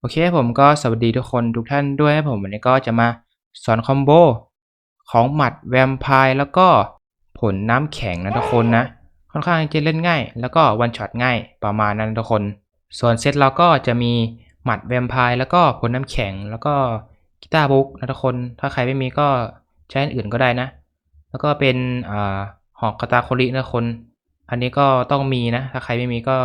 โอเคผมก็สวัสดีทุกคนทุกท่านด้วยครับผมวันนี้ก็จะมาสอนคอมโบของหมัดแวมไพร์แล้วก็ผลน้ำแข็งนะทุกคนนะ ค่อนข้างจะเล่นง่าย แล้วก็วันช็อตง่ายประมาณนั้นทุกคน ส่วนเซตเราก็จะมีหมัดแวมไพร์แล้วก็ผลน้ำแข็งแล้วก็กีตาร์บุ๊กนะทุกคน ถ้าใครไม่มีก็ใช้อันอื่นก็ได้นะ แล้วก็เป็นอหอกคาตาโครินะทุกคน อันนี้ก็ต้องมีนะ ถ้าใครไม่มีก็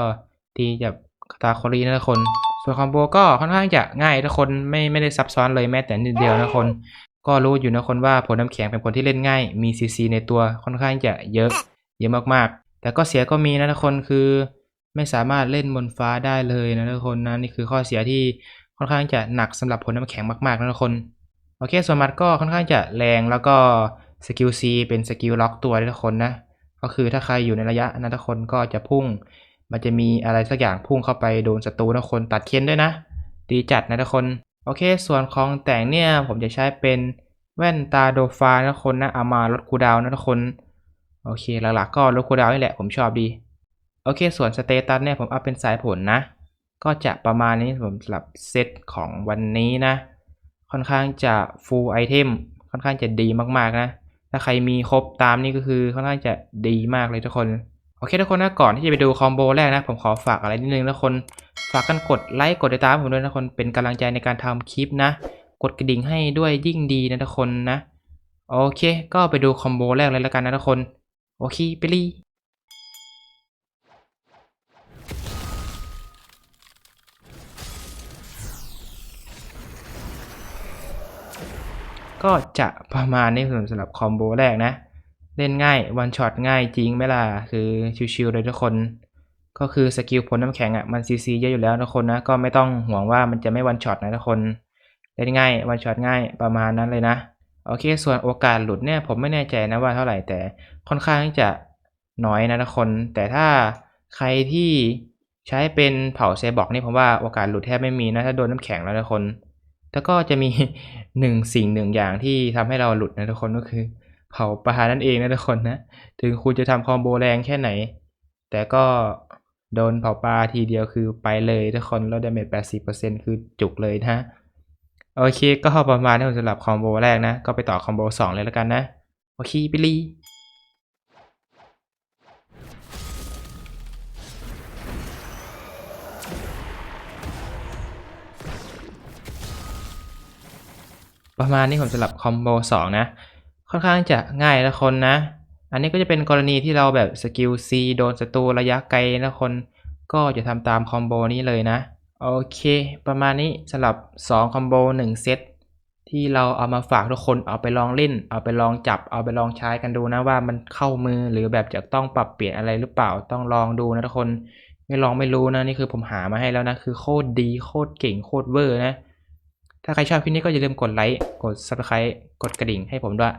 ตีแบบคาตาโครินะทุกคน ส่วนคอมโบก็ค่อนข้างจะง่ายทุกคนไม่ไม่ได้ซับซ้อนเลยแม้แต่นิดเดียวนะคน ก็รู้อยู่นะคนว่าผลน้ำแข็งเป็นผลที่เล่นง่าย มีซีซีในตัวค่อนข้างจะเยอะ เยอะมากๆ แต่ก็เสียก็มีนะทุกคนคือไม่สามารถเล่นบนฟ้าได้เลยนะทุกคนนะนี่คือข้อเสียที่ค่อนข้างจะหนักสำหรับผลน้ำแข็งมากๆนะทุกคนโอเคส่วนมัดก็ค่อนข้างจะแรงแล้วก็สกิล C เป็นสกิลล็อกตัวนะทุกคนนะก็คือถ้าใครอยู่ในระยะนั้นทุกคนก็จะพุ่ง มันจะมีอะไรสักอย่างพุ่งเข้าไปโดนศัตรูนะทุกคนตัดเค้นด้วยนะ ดีจัดนะทุกคน โอเค ส่วนของแต่งเนี่ยผมจะใช้เป็นแว่นตาโดฟานะทุกคนนะเอามาลดคูดาวนะทุกคน โอเคหลักๆก็ลดคูดาวนี่แหละผมชอบดี โอเค ส่วนสเตตัสเนี่ยผมเอาเป็นสายผลนะ ก็จะประมาณนี้ผมสำหรับเซตของวันนี้นะ ค่อนข้างจะ full item ค่อนข้างจะดีมากๆนะ ถ้าใครมีครบตามนี้ก็คือค่อนข้างจะดีมากเลยทุกคน โอเคทุกคนนะก่อนที่จะไปดูคอมโบแรกนะ ผมขอฝากอะไรนิดนึงนะทุกคนฝากกันกดไลค์กดติดตามผมด้วยนะทุกคนเป็นกำลังใจในการทำคลิปนะ กดกระดิ่งให้ด้วยยิ่งดีนะทุกคนนะ โอเค ก็ไปดูคอมโบแรกเลยแล้วกันนะทุกคน โอเคไปเลยก็จะประมาณนี้สำหรับคอมโบแรกนะ เล่นง่ายวันช็อตง่ายจริงไหมล่ะ คือชิวๆเลยทุกคน ก็คือสกิลผลน้ำแข็งอะมันซีซีเยอะอยู่แล้วทุกคนนะ ก็ไม่ต้องห่วงว่ามันจะไม่วันช็อตนะทุกคน เล่นง่ายวันช็อตง่ายประมาณนั้นเลยนะ โอเค ส่วนโอกาสหลุดเนี่ยผมไม่แน่ใจนะว่าเท่าไหร่แต่ค่อนข้างจะน้อยนะทุกคน แต่ถ้าใครที่ใช้เป็นเผาเซบอกนี่ผมว่าโอกาสหลุดแทบไม่มีนะถ้าโดนน้ำแข็งแล้วทุกคน แล้วก็จะมีหนึ่งสิ่งหนึ่งอย่างที่ทำให้เราหลุดนะทุกคนก็คือ เผาปลานั่นเองนะทุกคนนะ ถึงคุณจะทำคอมโบแรงแค่ไหน แต่ก็โดนเผาปลาทีเดียวคือไปเลยทุกคนล้วดาเมจแปดสิบเปอร์เซ็นคือจุกเลยนะโอเคก็ประมาณนี้สำหรับคอมโบแรกนะ ก็ไปต่อคอมโบสองเลยแล้วกันนะ โอเคไปลีประมาณนี้ผมสำหรับคอมโบสองนะ ค่อนข้างจะง่ายนะคนนะ อันนี้ก็จะเป็นกรณีที่เราแบบสกิล C โดนศัตรูระยะไกลนะคน ก็จะทำตามคอมโบนี้เลยนะ โอเค ประมาณนี้สำหรับ 2 คอมโบ 1 เซตที่เราเอามาฝากทุกคนเอาไปลองเล่น เอาไปลองจับ เอาไปลองใช้กันดูนะว่ามันเข้ามือหรือแบบจะต้องปรับเปลี่ยนอะไรหรือเปล่าต้องลองดูนะทุกคน ไม่ลองไม่รู้นะนี่คือผมหามาให้แล้วนะ คือโคตรดีโคตรเก่งโคตรเวอร์นะ ถ้าใครชอบคลิปนี้ก็อย่าลืมกดไลค์กด subscribe กดกระดิ่งให้ผมด้วย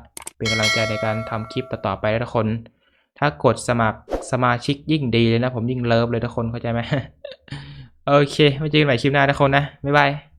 เป็นกำลังใจในการทำคลิปต่อๆไปนะทุกคน ถ้ากดสมัครสมาชิกยิ่งดีเลยนะ ผมยิ่งเลิฟเลยทุกคนเข้าใจไหมโอเคไว้เจอกันใหม่คลิปหน้าทุกคนนะบ๊ายบาย